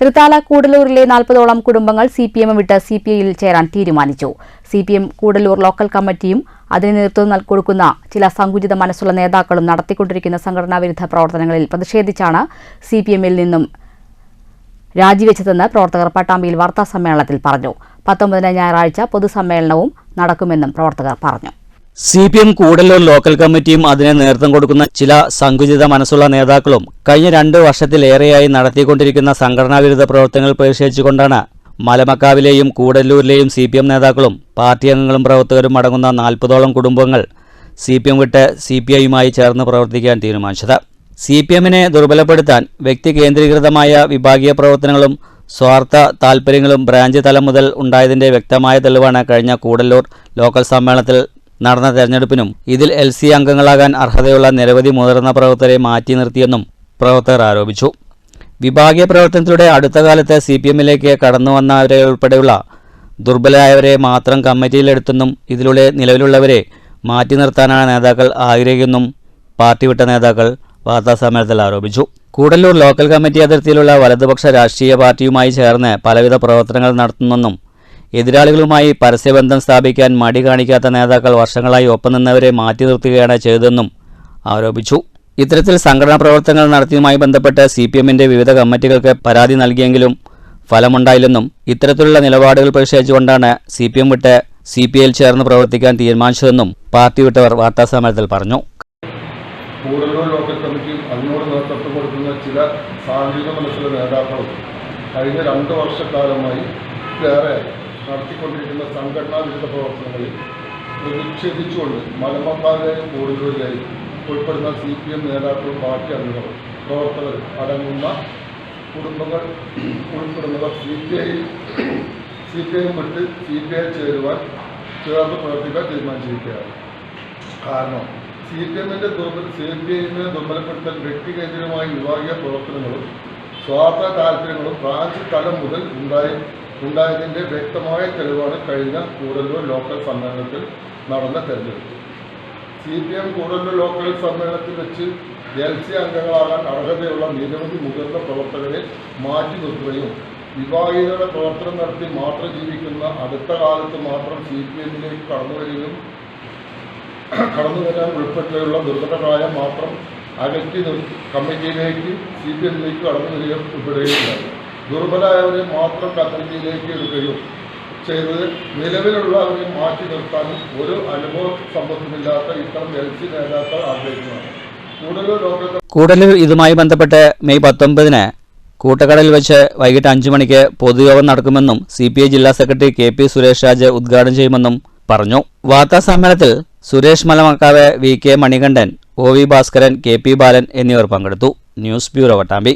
തൃത്താല കൂടലൂരിലെ നാൽപ്പതോളം കുടുംബങ്ങൾ സി പി എം വിട്ട് സി പി ഐയിൽ ചേരാൻ തീരുമാനിച്ചു. C P M Koodallur local കമ്മിറ്റിയും അതിന് നേതൃത്വം കൊടുക്കുന്ന ചില സങ്കുചിത മനസ്സുള്ള നേതാക്കളും നടത്തിക്കൊണ്ടിരിക്കുന്ന സംഘടനാ വിരുദ്ധ പ്രവർത്തനങ്ങളിൽ പ്രതിഷേധിച്ചാണ് സി പി എമ്മിൽ നിന്നും രാജിവെച്ചതെന്ന് പ്രവർത്തകർ പട്ടാമ്പിയിൽ വാർത്താ സമ്മേളനത്തിൽ പറഞ്ഞു. പത്തൊമ്പതിന് ഞായറാഴ്ച പൊതുസമ്മേളനവും നടക്കുമെന്നും പ്രവർത്തകർ പറഞ്ഞു. C P M Koodallur local കമ്മിറ്റിയും അതിനെ നേതൃത്വം കൊടുക്കുന്ന ചില സങ്കുചിത മനസ്സുള്ള നേതാക്കളും കഴിഞ്ഞ രണ്ട് വർഷത്തിലേറെയായി നടത്തിക്കൊണ്ടിരിക്കുന്ന സംഘടനാ വിരുദ്ധ പ്രവർത്തനങ്ങൾ പ്രതിഷേധിച്ചുകൊണ്ടാണ് മലമക്കാവിലെയും കൂടല്ലൂരിലെയും സി പി എം നേതാക്കളും പാർട്ടി അംഗങ്ങളും പ്രവർത്തകരും അടങ്ങുന്ന നാൽപ്പതോളം കുടുംബങ്ങൾ സി പി എം വിട്ട് സി പി ഐയുമായി ചേർന്ന് പ്രവർത്തിക്കാൻ തീരുമാനിച്ചത്. സി പി എമ്മിനെ ദുർബലപ്പെടുത്താൻ വ്യക്തി കേന്ദ്രീകൃതമായ വിഭാഗീയ പ്രവർത്തനങ്ങളും സ്വാർത്ഥ താൽപ്പര്യങ്ങളും ബ്രാഞ്ച് തലം മുതൽ ഉണ്ടായതിന്റെ വ്യക്തമായ തെളിവാണ് കഴിഞ്ഞ കൂടല്ലൂർ ലോക്കൽ സമ്മേളനത്തിൽ നടന്ന തെരഞ്ഞെടുപ്പിനും ഇതിൽ എൽ സി അംഗങ്ങളാകാൻ അർഹതയുള്ള നിരവധി മുതിർന്ന പ്രവർത്തകരെ മാറ്റി നിർത്തിയെന്നും പ്രവർത്തകർ ആരോപിച്ചു. വിഭാഗീയ പ്രവർത്തനത്തിലൂടെ അടുത്ത കാലത്ത് സി പി എമ്മിലേക്ക് കടന്നു വന്നവരെ ഉൾപ്പെടെയുള്ള ദുർബലരായവരെ മാത്രം കമ്മിറ്റിയിലെടുത്തെന്നും ഇതിലൂടെ നിലവിലുള്ളവരെ മാറ്റി നിർത്താനാണ് നേതാക്കൾ ആഗ്രഹിക്കുന്നും പാർട്ടി വിട്ട നേതാക്കൾ വാർത്താസമ്മേളനത്തിൽ ആരോപിച്ചു. കൂടല്ലൂർ ലോക്കൽ കമ്മിറ്റി അതിർത്തിയിലുള്ള വലതുപക്ഷ രാഷ്ട്രീയ പാർട്ടിയുമായി ചേർന്ന് പലവിധ പ്രവർത്തനങ്ങൾ നടത്തുന്നെന്നും എതിരാളികളുമായി പരസ്യബന്ധം സ്ഥാപിക്കാൻ മടി കാണിക്കാത്ത നേതാക്കൾ വർഷങ്ങളായി ഒപ്പം നിന്നവരെ മാറ്റി നിർത്തുകയാണ് ചെയ്തതെന്നും ആരോപിച്ചു. ഇത്തരത്തിൽ സംഘടനാ പ്രവർത്തനങ്ങൾ നടത്തിയതുമായി ബന്ധപ്പെട്ട് സി പി എമ്മിന്റെ വിവിധ കമ്മിറ്റികൾക്ക് പരാതി നൽകിയെങ്കിലും ഫലമുണ്ടായില്ലെന്നും ഇത്തരത്തിലുള്ള നിലപാടുകൾ പ്രതിഷേധിച്ചുകൊണ്ടാണ് സി പി എം വിട്ട് സി പി ഐയിൽ ചേർന്ന് പ്രവർത്തിക്കാൻ തീരുമാനിച്ചതെന്നും പാർട്ടി വിട്ടവർ വാർത്താസമ്മേളനത്തിൽ പറഞ്ഞു. കഴിഞ്ഞ രണ്ട് വർഷക്കാലമായി നടത്തിക്കൊണ്ടിരിക്കുന്ന സംഘടനാ വിരുദ്ധ പ്രവർത്തനങ്ങളിൽ പ്രതിഷേധിച്ചുകൊണ്ട് മലമക്കാവിലെയും കൂടല്ലൂരിലെയും ഉൾപ്പെടുന്ന സി പി എം നേതാക്കളും പാർട്ടി അംഗങ്ങളും പ്രവർത്തകർ അടങ്ങുന്ന കുടുംബങ്ങൾ ഉൾപ്പെടുന്നവർ C P I C P I വിട്ട് സി പി ഐ ചേരുവാൻ ചേർന്ന് പ്രവർത്തിക്കാൻ തീരുമാനിച്ചിരിക്കുകയാണ്. കാരണം സി പി എമ്മിന്റെ ദുർബല സി പി ഐനെ ദുർബലപ്പെടുത്താൻ വ്യക്തികേന്ദ്രമായ വിഭാഗീയ പ്രവർത്തനങ്ങളും സ്വാർത്ഥ താല്പര്യങ്ങളും ബ്രാഞ്ച് തലം മുതൽ ഉണ്ടായി ഉണ്ടായതിന്റെ വ്യക്തമായ തെളിവാണ് കഴിഞ്ഞ കൂടല്ലൂർ ലോക്കൽ സമ്മേളനത്തിൽ നടന്ന തെരഞ്ഞെടുപ്പ്. C P M Koodallur local സമ്മേളനത്തിൽ വെച്ച് എൽ സി അംഗങ്ങളാകാൻ അർഹതയുള്ള നിരവധി മുതിർന്ന പ്രവർത്തകരെ മാറ്റി നിർത്തുകയും വിഭാഗീയതയുടെ പ്രവർത്തനം നടത്തി മാത്രം ജീവിക്കുന്ന അടുത്ത കാലത്ത് മാത്രം സി പി എമ്മിലേക്ക് കടന്നു വരികയും കടന്നു വരാൻ ഉൾപ്പെട്ടുള്ള ദുർഘടമായ മാത്രം അകറ്റി കമ്മിറ്റിയിലേക്ക് സി പി എമ്മിലേക്ക് കടന്നു വരികയും ഉൾപ്പെടുകയുണ്ടായി ദുർബലരായവരെ മാത്രം കമ്മിറ്റിയിലേക്ക് എടുക്കുകയും ചെയ്തത് നിലവിലുള്ളവരെ മാറ്റി നിർത്താനും ഒരു അനുഭവ സമ്പത്തുമില്ലാത്ത ഇത്തരം എൽ നേതാക്കൾ ആഗ്രഹിക്കുന്നതാണ്. കൂടലൂർ ഇതുമായി ബന്ധപ്പെട്ട് മെയ് പത്തൊമ്പതിന് കൂട്ടക്കടയിൽ വെച്ച് വൈകിട്ട് അഞ്ചു മണിക്ക് പൊതുയോഗം നടക്കുമെന്നും സി പി ഐ ജില്ലാ secretary K P Suresh Raj ഉദ്ഘാടനം ചെയ്യുമെന്നും പറഞ്ഞു. വാർത്താ സമ്മേളനത്തിൽ Suresh Malamakkavu V K Manikandan O V Bhaskaran K P Balan എന്നിവർ പങ്കെടുത്തു. News bureau Vattambi.